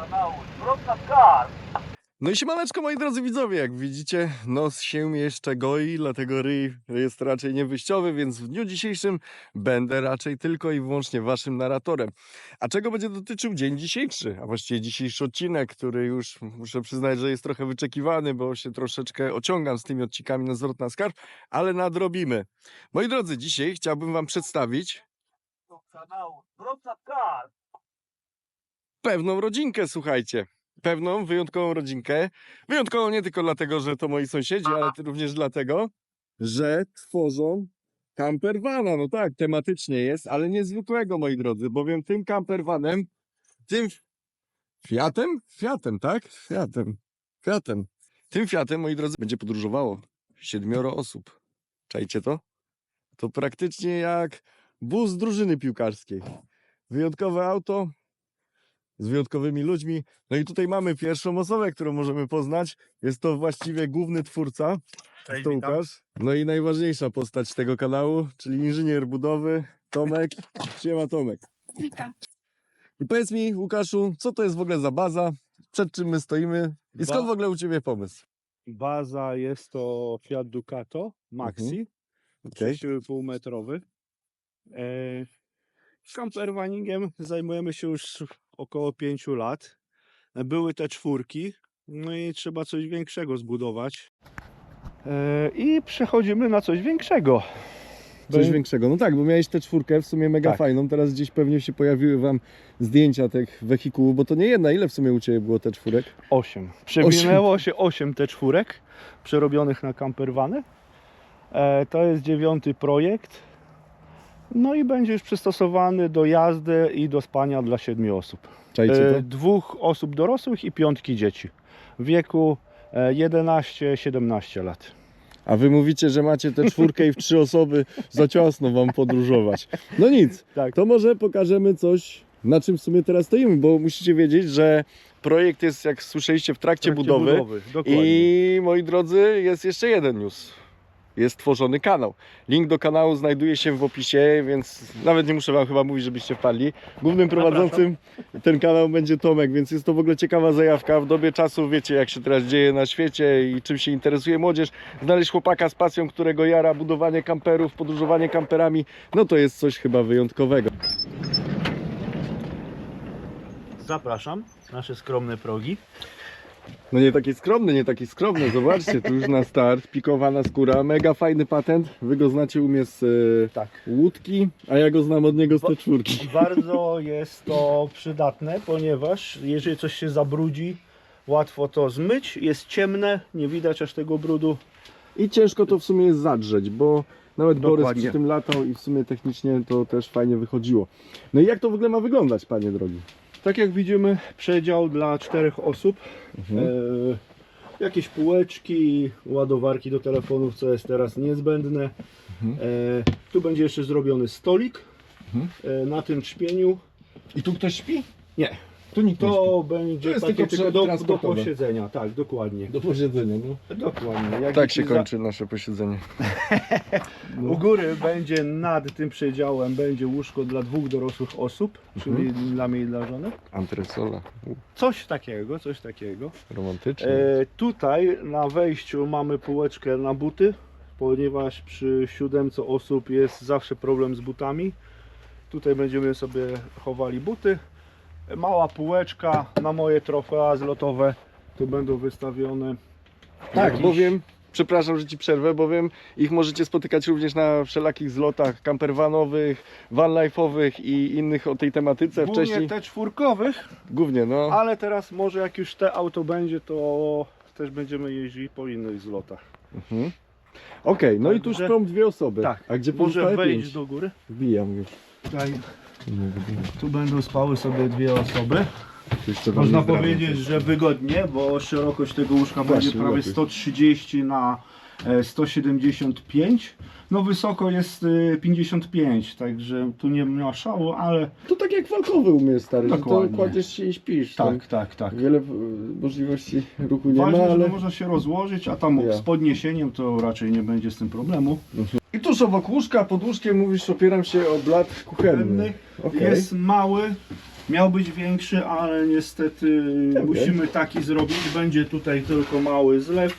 kanału Zwrotna Skarb. No i siemaneczko moi drodzy widzowie, jak widzicie nos się jeszcze goi, dlatego ryj jest raczej niewyjściowy, więc w dniu dzisiejszym będę raczej tylko i wyłącznie waszym narratorem. A czego będzie dotyczył dzień dzisiejszy, a właściwie dzisiejszy odcinek, który już muszę przyznać, że jest trochę wyczekiwany, bo się troszeczkę ociągam z tymi odcinkami na zwrot na skarb, ale nadrobimy. Moi drodzy, dzisiaj chciałbym wam przedstawić Do kanału Zwrotna Skarb. Pewną rodzinkę, słuchajcie. Pewną, wyjątkową rodzinkę. Wyjątkową nie tylko dlatego, że to moi sąsiedzi, ale również dlatego, że tworzą campervana. No tak, tematycznie jest, ale niezwykłego, moi drodzy, bowiem tym campervanem, tym Fiatem? Fiatem, tak? Fiatem. Fiatem. Tym Fiatem, moi drodzy, będzie podróżowało siedmioro osób. Czajcie to? To praktycznie jak bus drużyny piłkarskiej. Wyjątkowe auto, z wyjątkowymi ludźmi. No i tutaj mamy pierwszą osobę, którą możemy poznać. Jest to właściwie główny twórca, Cześć, to witam. Łukasz. No i najważniejsza postać tego kanału, czyli inżynier budowy Tomek. Siema Tomek. Witam. I powiedz mi, Łukaszu, co to jest w ogóle za baza? Przed czym my stoimy? I skąd w ogóle u Ciebie pomysł? Baza jest to Fiat Ducato Maxi, Okej. 6,5 metrowy. E, campervaningiem zajmujemy się już około 5 lat. Były te czwórki, no i trzeba coś większego zbudować. E, I przechodzimy na coś większego. Coś większego. No tak, bo miałeś tę czwórkę w sumie mega Tak. fajną. Teraz gdzieś pewnie się pojawiły Wam zdjęcia tych wehikułów, bo to nie jedna. Ile w sumie u Ciebie było te czwórek? 8. Przewinęło się 8 te czwórek przerobionych na campervany. E, to jest dziewiąty projekt. No i będzie już przystosowany do jazdy i do spania dla siedmiu osób. Czajcie to? E, dwóch osób dorosłych i piątki dzieci w wieku e, 11-17 lat. A wy mówicie, że macie tę czwórkę i w trzy osoby za ciasno wam podróżować. No nic, Tak. to może pokażemy coś, na czym w sumie teraz stoimy, bo musicie wiedzieć, że projekt jest, jak słyszeliście, w trakcie, budowy. dokładnie. I moi drodzy, jest jeszcze jeden news. Jest tworzony kanał. Link do kanału znajduje się w opisie, więc nawet nie muszę wam chyba mówić, żebyście wpadli. Głównym prowadzącym ten kanał będzie Tomek, więc jest to w ogóle ciekawa zajawka. W dobie czasu wiecie, jak się teraz dzieje na świecie i czym się interesuje młodzież. Znaleźć chłopaka z pasją, którego jara budowanie kamperów, podróżowanie kamperami, no to jest coś chyba wyjątkowego. Zapraszam, nasze skromne progi. No nie taki skromny, nie taki skromny. Zobaczcie, tu już na start, pikowana skóra, mega fajny patent. Wy go znacie u mnie z e, Tak. łódki, a ja go znam od niego z tej czwórki. Bardzo jest to przydatne, ponieważ jeżeli coś się zabrudzi, łatwo to zmyć. Jest ciemne, nie widać aż tego brudu. I ciężko to w sumie jest zadrzeć, bo nawet Borys Dokładnie. przy tym latał i w sumie technicznie to też fajnie wychodziło. No i jak to w ogóle ma wyglądać, panie drogi? Tak jak widzimy, przedział dla czterech osób. Mhm. E, jakieś półeczki, ładowarki do telefonów, co jest teraz niezbędne. Mhm. E, tu będzie jeszcze zrobiony stolik Mhm. e, na tym trzpieniu. I tu ktoś śpi? Nie, Tu nikt nie to będzie To jest takie tylko do, do transportowe. posiedzenia. Tak, dokładnie. Do posiedzenia, no. Dokładnie. Jak Tak się za- kończy nasze posiedzenie. No. U góry będzie nad tym przedziałem będzie łóżko dla dwóch dorosłych osób, czyli Mhm. dla mnie i dla żony. Antresola. U, Coś takiego, coś takiego. Romantycznie. E, tutaj na wejściu mamy półeczkę na buty, ponieważ przy siódemce osób jest zawsze problem z butami. Tutaj będziemy sobie chowali buty. Mała półeczka na moje trofea zlotowe. Tu będą wystawione. Tak, jakieś- bowiem, przepraszam, że ci przerwę, bowiem ich możecie spotykać również na wszelakich zlotach campervanowych, vanlife'owych i innych o tej tematyce Głównie wcześniej. te czwórkowych, Głównie, no. ale teraz może jak już te auto będzie, to też będziemy jeździli po innych zlotach. Mhm. Okej, no i tu Także- śpią dwie osoby. Tak, A gdzie Może pozostałe wejść pięć? do góry. Wbijam już. Tutaj, tu będą spały sobie dwie osoby. Można powiedzieć, że wygodnie, bo szerokość tego łóżka będzie prawie lepiej. 130 na 175. No wysoko jest e, 55, także tu nie ma szału, ale To tak jak walkowy u mnie stary, że to Dokładnie. kładziesz się i śpisz. tak, tak, tak. Wiele e, możliwości ruchu nie Ważne, ma, że ale... można się rozłożyć, a tam Ja. z podniesieniem to raczej nie będzie z tym problemu. I tuż obok łóżka, pod łóżkiem mówisz, opieram się o blat kuchenny. Okej. Jest mały Miał być większy, ale niestety musimy taki zrobić. Będzie tutaj tylko mały zlew, e,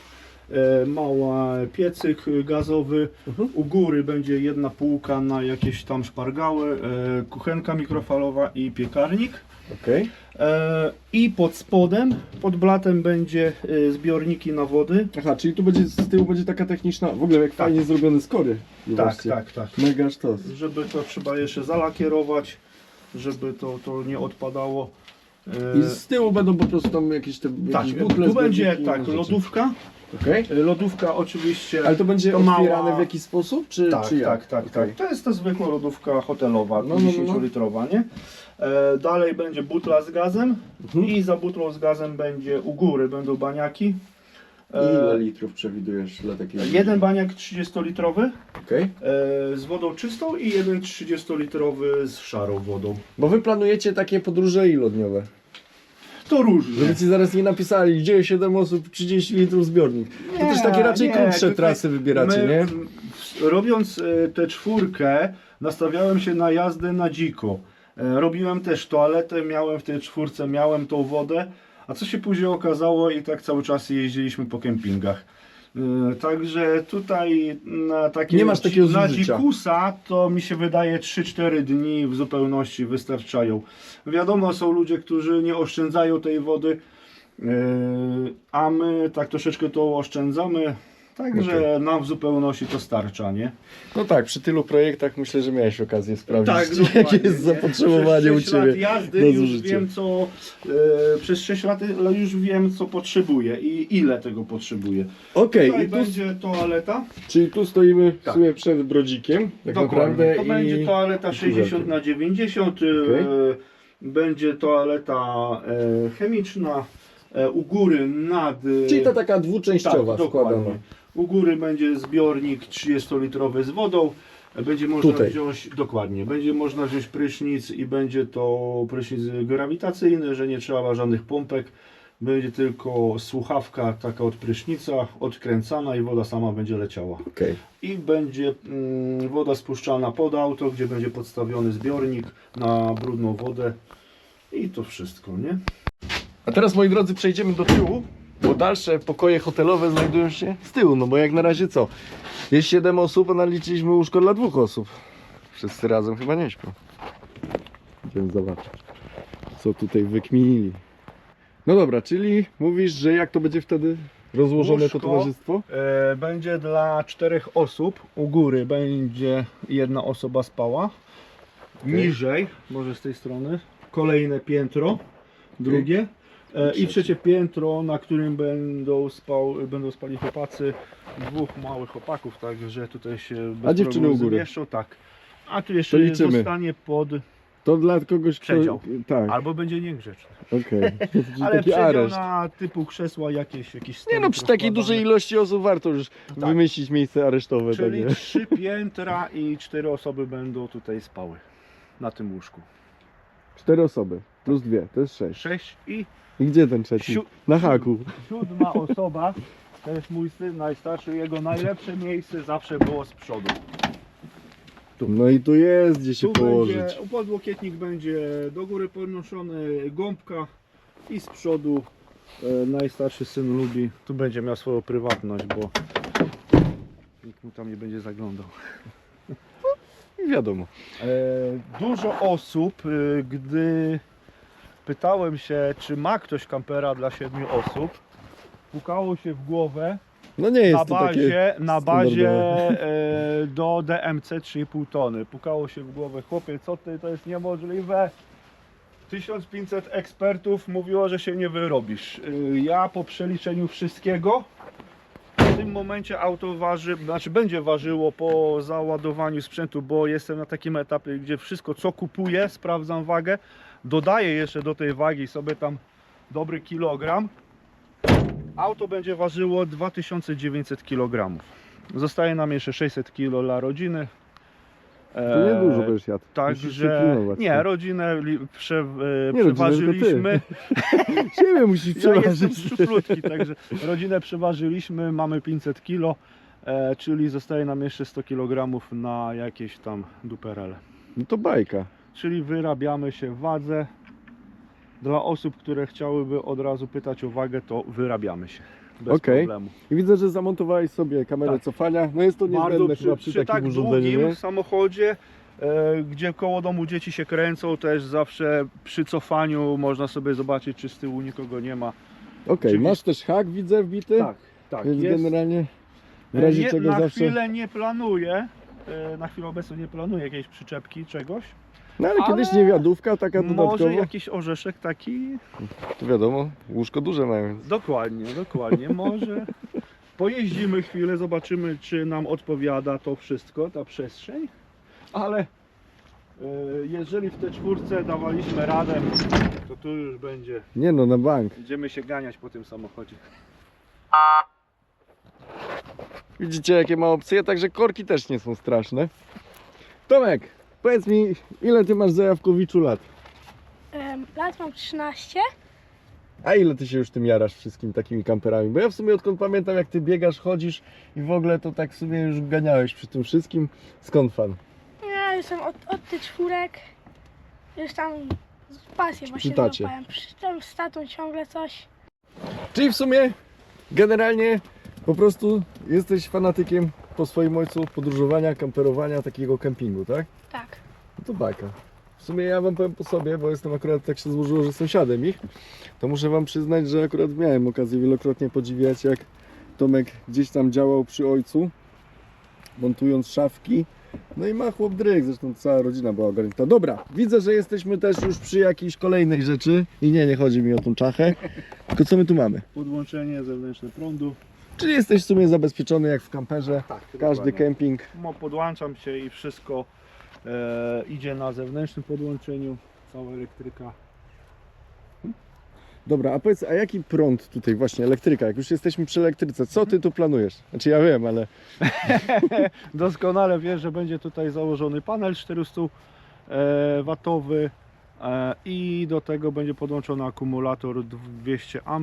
mały piecyk gazowy. Mhm. U góry będzie jedna półka na jakieś tam szpargały, e, kuchenka mikrofalowa i piekarnik. Okej. E, I pod spodem, pod blatem będzie e, zbiorniki na wody. Aha, czyli tu będzie z tyłu będzie taka techniczna, w ogóle jak Tak. fajnie zrobione skory. Tak, tak, tak. Mega sztos. Żeby to trzeba jeszcze zalakierować, żeby to, to nie odpadało. E, I z tyłu będą po prostu tam jakieś te tak, jakieś butle, tu będzie tak, lodówka. E, Lodówka oczywiście. Ale to będzie To otwierane mała- w jakiś sposób, czy, tak, czy jak? tak, tak, Okej. tak. To jest ta zwykła lodówka hotelowa, No, no, no, no. 10-litrowa, nie? E, dalej będzie butla z gazem Mhm. i za butlą z gazem będzie u góry będą baniaki. E, Ile litrów przewidujesz dla takiej? Jeden baniak 30-litrowy Okej. e, z wodą czystą i jeden 30-litrowy z szarą wodą. Bo wy planujecie takie podróże ilodniowe. To różnie. Żeby ci zaraz nie napisali, gdzie 7 osób, 30 litrów zbiornik. to Nie, też takie raczej nie, krótsze tutaj trasy wybieracie, My, nie? m, Robiąc e, tę czwórkę, nastawiałem się na jazdę na dziko. E, Robiłem też toaletę, miałem w tej czwórce, miałem tą wodę, a co się później okazało i tak cały czas jeździliśmy po kempingach. E, Także tutaj na takie Nie masz takiego na zużycia. dzikusa to mi się wydaje 3-4 dni w zupełności wystarczają. Wiadomo, są ludzie, którzy nie oszczędzają tej wody, Yy, a my tak troszeczkę to oszczędzamy, także nam w zupełności to starcza, nie? No tak, przy tylu projektach myślę, że miałeś okazję sprawdzić, Tak, jakie dokładnie, jest nie? zapotrzebowanie u 6 lat Ciebie. jazdy na już zużycie. wiem co, e, przez 6 lat już wiem co potrzebuję i ile tego potrzebuję. Okej, Tutaj tu, będzie toaleta, czyli tu stoimy w Tak. sumie przed brodzikiem, tak naprawdę. to i... będzie toaleta 60 na 90 e, Okej. będzie toaleta e, chemiczna, e, u góry nad... e, Czyli ta taka dwuczęściowa Tak, składana. U góry będzie zbiornik 30-litrowy z wodą. Będzie można Tutaj. wziąć, dokładnie, będzie można wziąć prysznic i będzie to prysznic grawitacyjny, że nie trzeba żadnych pompek. Będzie tylko słuchawka taka od prysznica, odkręcana i woda sama będzie leciała. Okej. I będzie mm, woda spuszczana pod auto, gdzie będzie podstawiony zbiornik na brudną wodę. I to wszystko, nie? A teraz moi drodzy przejdziemy do tyłu, bo dalsze pokoje hotelowe znajdują się z tyłu, no bo jak na razie co? Jest 7 osób, a naliczyliśmy łóżko dla dwóch osób. Wszyscy razem chyba nie śpią. Idziemy zobaczyć, co tutaj wykminili. No dobra, czyli mówisz, że jak to będzie wtedy rozłożone Łóżko. to towarzystwo? E, Będzie dla czterech osób. U góry będzie jedna osoba spała. Niżej, może z tej strony, kolejne piętro, drugie. I trzecie. piętro, na którym będą, spał, będą spali chłopacy, dwóch małych chłopaków, także tutaj się bez A dziewczyny u góry? tak. A tu jeszcze To liczymy. zostanie pod, To dla kogoś, kto... Przedział. Tak, albo będzie niegrzeczny. okej. Czyli Ale taki przedział areszt. na typu krzesła jakieś, jakieś Nie no, przy takiej dużej ilości osób warto już Tak. wymyślić miejsce aresztowe. Czyli takie. trzy piętra i cztery osoby będą tutaj spały na tym łóżku. Cztery osoby, plus dwie, to jest sześć. Sześć I gdzie ten trzeci? Siu- Na haku. siódma osoba, to jest mój syn najstarszy, jego najlepsze miejsce zawsze było z przodu. No i tu jest gdzie się Tu położyć. będzie, podłokietnik będzie do góry podnoszony, gąbka i z przodu e, najstarszy syn lubi, tu będzie miał swoją prywatność, bo nikt mu tam nie będzie zaglądał. I wiadomo. E, Dużo osób, e, gdy pytałem się, czy ma ktoś kampera dla siedmiu osób, pukało się w głowę No nie jest na to takie... bazie, na bazie e, do DMC 3,5 tony. Pukało się w głowę, chłopie, co ty, to jest niemożliwe. 1500 ekspertów mówiło, że się nie wyrobisz. E, Ja po przeliczeniu wszystkiego w tym momencie auto waży, znaczy będzie ważyło po załadowaniu sprzętu, bo jestem na takim etapie, gdzie wszystko co kupuję, sprawdzam wagę, dodaję jeszcze do tej wagi sobie tam dobry kilogram. Auto będzie ważyło 2900 kg. Zostaje nam jeszcze 600 kg dla rodziny. To nie dużo Eee, będziesz jadł. Także nie, tak. rodzinę prze, e, Nie, rodzinę, przeważyliśmy. Siebie musisz Ja jestem przeważyć. szczuplutki, także rodzinę przeważyliśmy, mamy 500 kg, e, czyli zostaje nam jeszcze 100 kg na jakieś tam duperele. No to bajka. Czyli wyrabiamy się wadze Dla osób, które chciałyby od razu pytać o wagę, to wyrabiamy się. Bez Okej. problemu. I widzę, że zamontowałeś sobie kamerę Tak. cofania. No jest to niezbędne przy, chyba przy, przy takim tak urządzeniu, długim nie? samochodzie, e, gdzie koło domu dzieci się kręcą, też zawsze przy cofaniu można sobie zobaczyć, czy z tyłu nikogo nie ma. Okej, Czyli- masz też hak, widzę, wbity. Tak, tak. Więc Jest. generalnie w E, razie nie, czego na zawsze... chwilę nie planuję, e, na chwilę obecną nie planuję jakiejś przyczepki, czegoś. No ale, kiedyś ale niewiadówka taka Może dodatkowo. jakiś orzeszek taki To wiadomo, łóżko duże mają. więc- Dokładnie, dokładnie. Może pojeździmy chwilę, zobaczymy, czy nam odpowiada to wszystko, ta przestrzeń. Ale e, jeżeli w te czwórce dawaliśmy radę, to tu już będzie. Nie no, na bank. Będziemy się ganiać po tym samochodzie. Widzicie jakie ma opcje, także korki też nie są straszne. Tomek, powiedz mi, ile ty masz zajawkowiczu lat? Em, Lat mam 13. A ile ty się już tym jarasz wszystkim takimi kamperami? Bo ja w sumie odkąd pamiętam jak ty biegasz, chodzisz i w ogóle to tak w sumie już ganiałeś przy tym wszystkim. Skąd fan? Ja jestem od, od tych czwórek. Już tam z pasję właśnie tacie. złapałem. Przy tym z tatą ciągle coś. Czyli w sumie generalnie po prostu jesteś fanatykiem po swoim ojcu podróżowania, kamperowania, takiego kempingu, tak? Tak. No to bajka. W sumie ja wam powiem po sobie, bo jestem akurat tak się złożyło, że sąsiadem ich, to muszę wam przyznać, że akurat miałem okazję wielokrotnie podziwiać, jak Tomek gdzieś tam działał przy ojcu, montując szafki. No i ma chłop dryg, zresztą cała rodzina była ogarnięta. Dobra, widzę, że jesteśmy też już przy jakiejś kolejnej rzeczy i nie, nie chodzi mi o tą czachę, tylko co my tu mamy? Podłączenie zewnętrzne prądu. Czyli jesteś w sumie zabezpieczony jak w kamperze, Tak, każdy kemping. Mo- Podłączam się i wszystko e, idzie na zewnętrznym podłączeniu. Cała elektryka. Dobra, a powiedz, a jaki prąd tutaj właśnie, elektryka, jak już jesteśmy przy elektryce, co ty tu planujesz? Znaczy ja wiem, ale Doskonale wiesz, że będzie tutaj założony panel 400 e, e, i do tego będzie podłączony akumulator 200 A.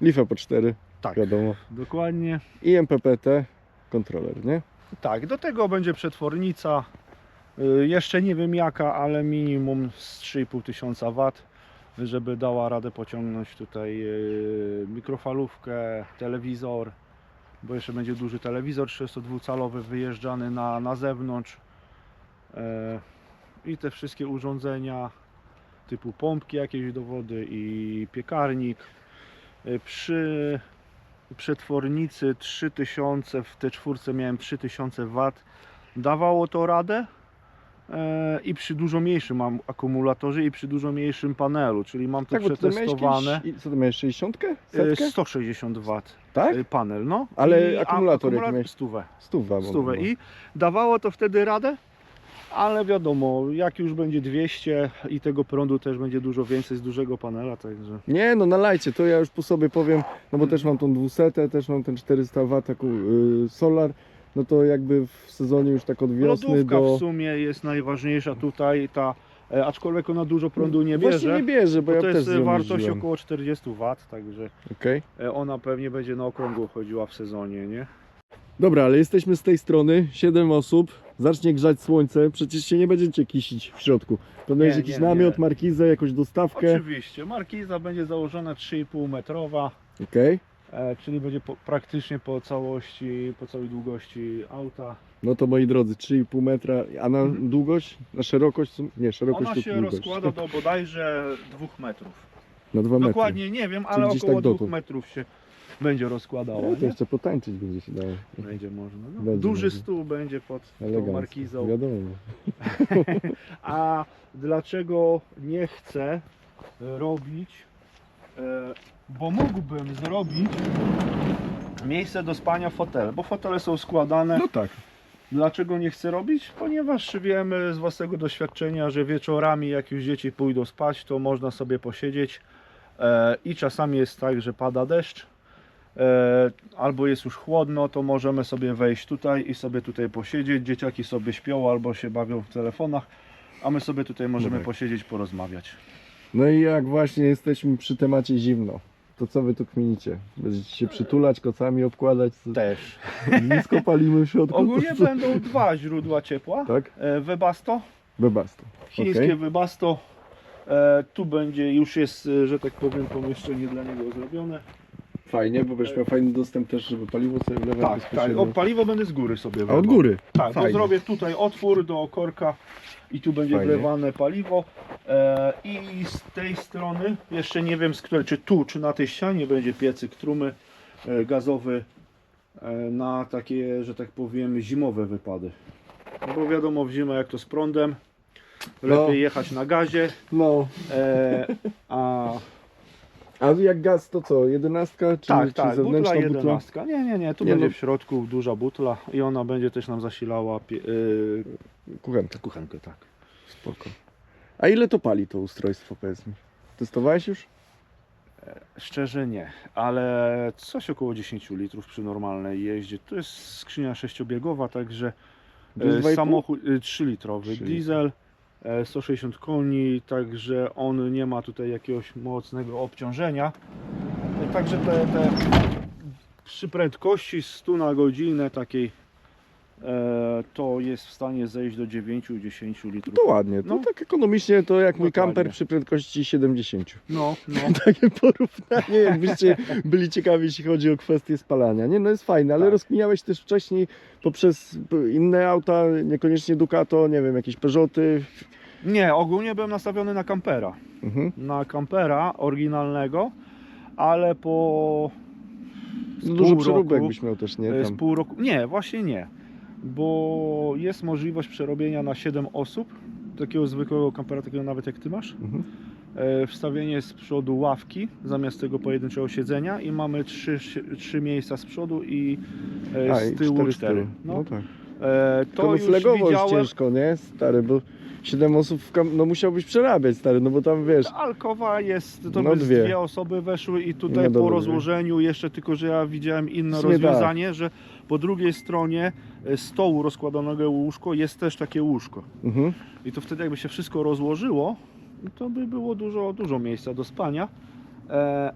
lifa po 4, Tak, wiadomo. dokładnie. I MPPT, kontroler, nie? Tak, do tego będzie przetwornica. y, Jeszcze nie wiem jaka, ale minimum z 3,5 tysiąca W, żeby dała radę pociągnąć tutaj y, mikrofalówkę, telewizor, bo jeszcze będzie duży telewizor 32-calowy wyjeżdżany na, na zewnątrz. E, I te wszystkie urządzenia typu pompki jakieś do wody i piekarnik. Y, Przy przetwornicy 3000, w tej czwórce miałem 3000 W. Dawało to radę e, i przy dużo mniejszym mam akumulatorze i przy dużo mniejszym panelu, czyli mam to Tak, ty przetestowane. co ty miałeś, 60? E, Setkę? 160 W Tak? e, panel, no. Ale I a- akumulator jaki miałeś? Stówę, Stówę. stówę. I dawało to wtedy radę, ale wiadomo, jak już będzie 200 i tego prądu też będzie dużo więcej z dużego panela, także... Nie no, nalajcie, to ja już po sobie powiem, no bo też mam tą 200, też mam ten 400 W taką y, solar, no to jakby w sezonie już tak od wiosny Lodówka do... w sumie jest najważniejsza tutaj, ta, e, aczkolwiek ona dużo prądu nie Właśnie bierze. nie bierze, bo Bo ja to też jest wartość jeździłem. około 40 W, także Okej. e, ona pewnie będzie na okrągło chodziła w sezonie, nie? Dobra, ale jesteśmy z tej strony, 7 osób, zacznie grzać słońce, przecież się nie będziecie kisić w środku. Planujesz jakiś nie, namiot, nie. markizę, jakąś dostawkę? Oczywiście, markiza będzie założona 3,5 metrowa, Okej. e, czyli będzie po, praktycznie po całości, po całej długości auta. No to moi drodzy, 3,5 metra, a na długość, na szerokość, nie, szerokość Ona się długość. rozkłada do bodajże 2 metrów. Na 2 metry. Dokładnie nie wiem, ale gdzieś około tak 2 dotąd. metrów się będzie rozkładała. No, to nie? jeszcze potańczyć będzie się dało. Będzie można. No. Będzie Duży można. stół będzie pod tą Elegancko. markizą. Wiadomo. A dlaczego nie chcę robić, e, bo mógłbym zrobić miejsce do spania fotel, bo fotele są składane. No tak. Dlaczego nie chcę robić? Ponieważ wiemy z własnego doświadczenia, że wieczorami jak już dzieci pójdą spać, to można sobie posiedzieć e, i czasami jest tak, że pada deszcz e, albo jest już chłodno, to możemy sobie wejść tutaj i sobie tutaj posiedzieć. Dzieciaki sobie śpią albo się bawią w telefonach, a my sobie tutaj możemy tak. posiedzieć, porozmawiać. No i jak właśnie jesteśmy przy temacie zimno, to co wy tu kminicie? Będziecie się przytulać, kocami obkładać, Też. nisko palimy w środku? Ogólnie będą dwa źródła ciepła. Tak? E, Webasto, Webasto. chińskie Okej. Webasto E, tu będzie, już jest, e, że tak powiem, pomieszczenie dla niego zrobione. Fajnie, bo będziesz miał fajny dostęp też, żeby paliwo sobie wlewać Tak, tak. bezpośrednio. O, paliwo będę z góry sobie A od wlewał. góry? Tak, to Fajnie. zrobię tutaj otwór do korka i tu będzie Fajnie. wlewane paliwo. E, I z tej strony, jeszcze nie wiem z której, czy tu, czy na tej ścianie będzie piecyk trumy e, gazowy e, na takie, że tak powiem, zimowe wypady. No Bo wiadomo w zimę jak to z prądem, lepiej No. jechać na gazie, No, e, a a jak gaz to co, jedenastka czy, tak, czy tak, butla zewnętrzna butla? jedenastka. Nie, nie, nie, tu Nie, będzie no. w środku duża butla i ona będzie też nam zasilała pie, e, Kuchenka, kuchenkę, tak. spoko. A ile to pali to ustrojstwo, powiedz mi? Testowałeś już? Szczerze nie, ale coś około 10 litrów przy normalnej jeździe. To jest skrzynia sześciobiegowa, także To jest e, 2,5? samochód 3 litrowy 3 litry. diesel, e, 160 koni, także on nie ma tutaj jakiegoś mocnego obciążenia. E, Także te, te przy prędkości 100 na godzinę takiej e, to jest w stanie zejść do 9-10 litrów. To ładnie, to No. tak ekonomicznie to jak mój Dokładnie. kamper przy prędkości 70. No, no. Takie porównanie, jakbyście byli ciekawi, jeśli chodzi o kwestię spalania. Nie, no jest fajne, ale Tak. rozkminiałeś też wcześniej poprzez inne auta, niekoniecznie Ducato, nie wiem, jakieś Peugeoty. Nie, ogólnie byłem nastawiony na kampera. Mhm. na kampera oryginalnego, ale po z No, pół przeróbek byś miał też, nie? e, z Tam. pół roku, nie, właśnie nie, bo jest możliwość przerobienia na 7 osób, takiego zwykłego kampera, takiego nawet jak ty masz, Mhm. e, wstawienie z przodu ławki zamiast tego pojedynczego siedzenia i mamy trzy, trzy miejsca z przodu i e, A, z i tyłu cztery cztery. z. No, No tak. e, To to już noclegowo jest widziałem, ciężko, nie? Stary, bo 7 osób w kam- no musiałbyś przerabiać, stary, no bo tam wiesz, Alkowa jest, to No by dwie. dwie. dwie osoby weszły i tutaj No po dobra, rozłożeniu jeszcze tylko, że ja widziałem inne sumie tak. rozwiązanie, że po drugiej stronie e, stołu rozkładanego łóżko jest też takie łóżko. mhm. I to wtedy jakby się wszystko rozłożyło, to by było dużo, dużo miejsca do spania. E,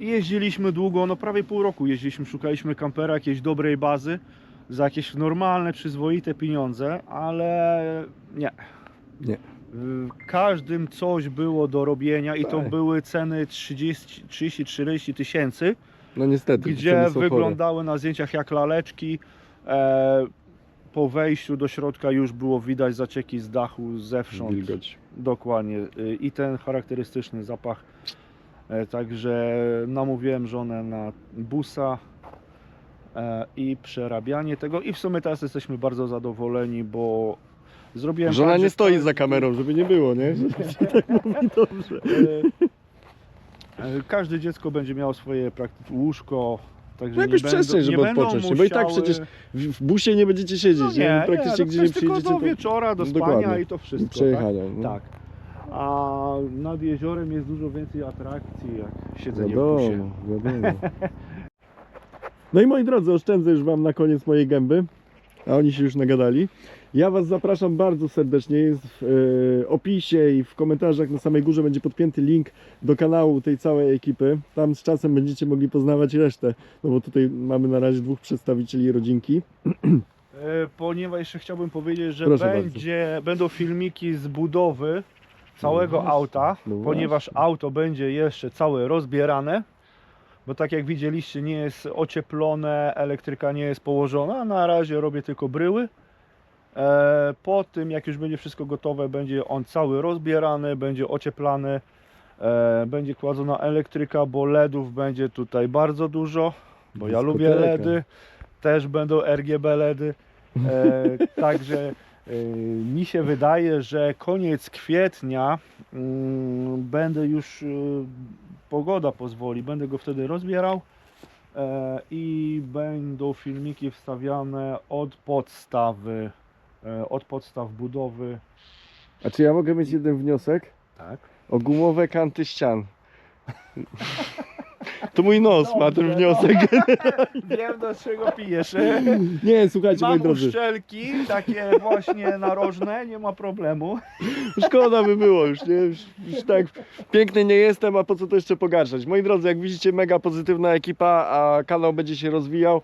jeździliśmy długo, no prawie pół roku jeździliśmy, szukaliśmy kampera, jakiejś dobrej bazy za jakieś normalne, przyzwoite pieniądze, ale nie. Nie. W każdym coś było do robienia i to Tak. były ceny 30, 30-40 tysięcy, no niestety. gdzie ceny są chore. wyglądały na zdjęciach jak laleczki. E, po wejściu do środka już było widać zacieki z dachu zewsząd. Wilgoć. Dokładnie. Y, I ten charakterystyczny zapach. E, Także namówiłem żonę na busa e, i przerabianie tego. I w sumie teraz jesteśmy bardzo zadowoleni, bo zrobiłem. Żona tak, nie że stoi to- za kamerą, żeby nie było, nie? Że tak mówi dobrze. E, e, Każde dziecko będzie miało swoje łóżko. Także No jakoś nie będą, przestrzeń, żeby nie będą odpocząć, bo i tak musiały- przecież W, w busie nie będziecie siedzieć, no nie? nie, Praktycznie nie, gdzie nie tylko do to wieczora, do spania Dokładnie. i to wszystko. Tak? przejechania. no. tak. A nad jeziorem jest dużo więcej atrakcji, jak siedzenie w Wiadomo, busie. wiadomo. No i moi drodzy, oszczędzę już Wam na koniec mojej gęby, a oni się już nagadali. Ja Was zapraszam bardzo serdecznie. Jest w e, opisie i w komentarzach na samej górze będzie podpięty link do kanału tej całej ekipy. Tam z czasem będziecie mogli poznawać resztę, no bo tutaj mamy na razie dwóch przedstawicieli rodzinki. E, Ponieważ jeszcze chciałbym powiedzieć, że Proszę będzie, będą filmiki z budowy całego właśnie, auta, no ponieważ auto będzie jeszcze całe rozbierane, bo tak jak widzieliście nie jest ocieplone, elektryka nie jest położona, na razie robię tylko bryły. E, Po tym jak już będzie wszystko gotowe, będzie on cały rozbierany, będzie ocieplany, e, będzie kładzona elektryka, bo LEDów będzie tutaj bardzo dużo, bo ja lubię. LEDy, też będą RGB LEDy. E, także mi się wydaje, że koniec kwietnia mm, będę już, pogoda pozwoli, będę go wtedy rozbierał i będą filmiki wstawiane od podstawy, od podstaw budowy. A czy ja mogę mieć jeden wniosek? Tak. O gumowe kanty ścian. To mój nos ma ten Dobrze, wniosek. Wiem do czego pijesz. Nie, słuchajcie, moi Mam drodzy. uszczelki takie właśnie narożne, nie ma problemu. Szkoda by było już, nie? Już, już tak piękny nie jestem, a po co to jeszcze pogarszać? Moi drodzy, jak widzicie, mega pozytywna ekipa, a kanał będzie się rozwijał.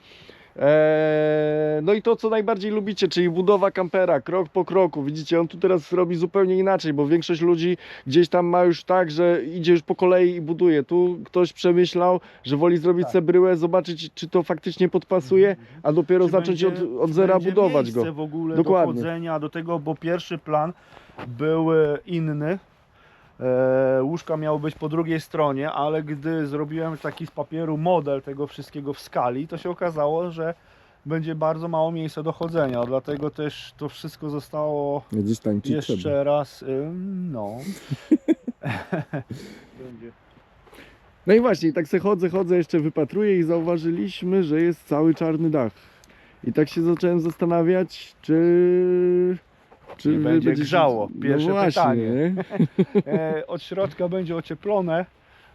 Eee, no i to, co najbardziej lubicie, czyli budowa kampera, krok po kroku. Widzicie, on tu teraz robi zupełnie inaczej, bo większość ludzi gdzieś tam ma już tak, że idzie już po kolei i buduje. Tu ktoś przemyślał, że woli zrobić Tak. sobie bryłę, zobaczyć, czy to faktycznie podpasuje, a dopiero Czy zacząć będzie- od, od zera budować go. w ogóle Dokładnie. do chodzenia, do tego, bo pierwszy plan był e, inny. E, łóżka miały być po drugiej stronie, ale gdy zrobiłem taki z papieru model tego wszystkiego w skali, to się okazało, że będzie bardzo mało miejsca do chodzenia, dlatego też to wszystko zostało jeszcze raz, ym, no. No i właśnie, tak se chodzę, chodzę, jeszcze wypatruję i zauważyliśmy, że jest cały czarny dach. I tak się zacząłem zastanawiać, czy... Czy Nie będzie będziecie- grzało? Pierwsze no właśnie, pytanie. nie? E, od środka będzie ocieplone,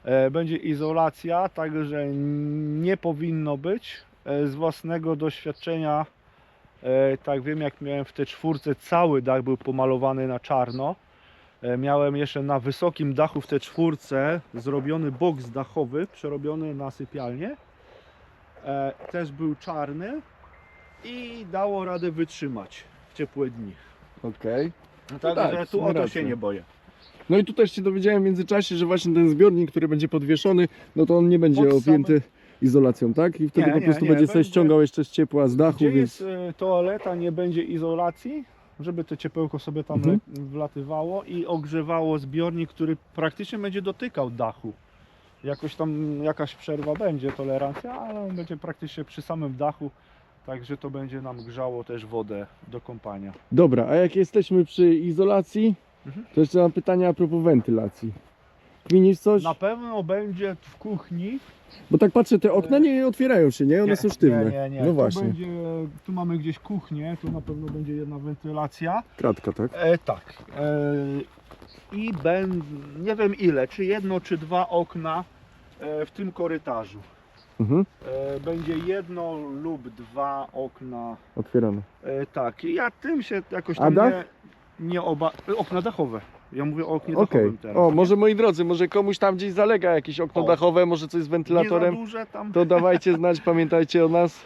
e, będzie izolacja, także nie powinno być. E, z własnego doświadczenia, e, tak wiem jak miałem w tej czwórce, cały dach był pomalowany na czarno. E, miałem jeszcze na wysokim dachu w tej czwórce zrobiony boks dachowy, przerobiony na sypialnię. E, też był czarny i dało radę wytrzymać w ciepłe dni. Okej. Także tak, w tu sumie o to racja. się nie boję. No i tu też się dowiedziałem w międzyczasie, że właśnie ten zbiornik, który będzie podwieszony, no to on nie będzie Pod objęty izolacją, tak? I wtedy Nie, po nie, prostu nie, będzie sobie będzie- ściągał jeszcze z ciepła z dachu, Gdzie więc... jest e, toaleta, nie będzie izolacji, żeby to ciepełko sobie tam Mhm. le- wlatywało i ogrzewało zbiornik, który praktycznie będzie dotykał dachu. Jakoś tam jakaś przerwa będzie, tolerancja, ale on będzie praktycznie przy samym dachu, także to będzie nam grzało też wodę do kąpania. Dobra, a jak jesteśmy przy izolacji, Mhm. to jeszcze mam pytanie a propos wentylacji. Kminisz coś? Na pewno będzie w kuchni. Bo tak patrzę, te okna nie otwierają się, nie? One są sztywne. Nie, nie, nie. No tu, właśnie, będzie, tu mamy gdzieś kuchnię, tu na pewno będzie jedna wentylacja. kratka, tak? E, tak. E, I ben, nie wiem ile, czy jedno, czy dwa okna e, w tym korytarzu. Mhm. E, będzie jedno lub dwa okna. Otwierane. E, tak, ja tym się jakoś A tam dach? nie, nie oba. Okna dachowe. Ja mówię o oknie Okej. dachowym teraz. O, może moi drodzy, może komuś tam gdzieś zalega jakieś okno O. dachowe, może coś z nie wentylatorem, za duże tam. to dawajcie znać, pamiętajcie o nas.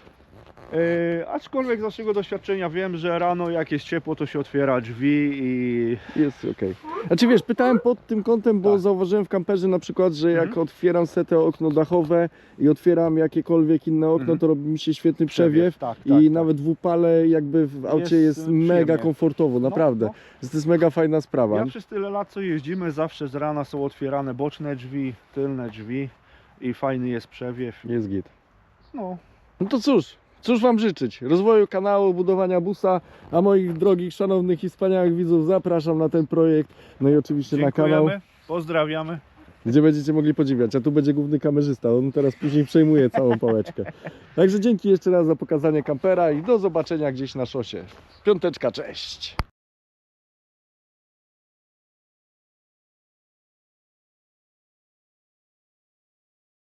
E, aczkolwiek z naszego doświadczenia wiem, że rano jak jest ciepło, to się otwiera drzwi i Jest okej. Znaczy wiesz, pytałem pod tym kątem, bo Tak. zauważyłem w kamperze na przykład, że jak Mhm. otwieram sobie te okno dachowe i otwieram jakiekolwiek inne okno, Mhm. to robi mi się świetny przewiew. Tak, tak, I tak. nawet w upale jakby w aucie Jest, jest, y, mega przyjemnie. komfortowo, No, naprawdę. no. To jest mega fajna sprawa. Ja przez tyle lat co jeździmy, zawsze z rana są otwierane boczne drzwi, tylne drzwi i fajny jest przewiew. Jest git. No, No to cóż, cóż Wam życzyć? Rozwoju kanału, budowania busa, a moich drogich, szanownych i wspaniałych widzów zapraszam na ten projekt. No i oczywiście na kanał, dziękujemy, pozdrawiamy. gdzie będziecie mogli podziwiać. A tu będzie główny kamerzysta, on teraz później przejmuje całą pałeczkę. Także dzięki jeszcze raz za pokazanie kampera i do zobaczenia gdzieś na szosie. Piąteczka, cześć!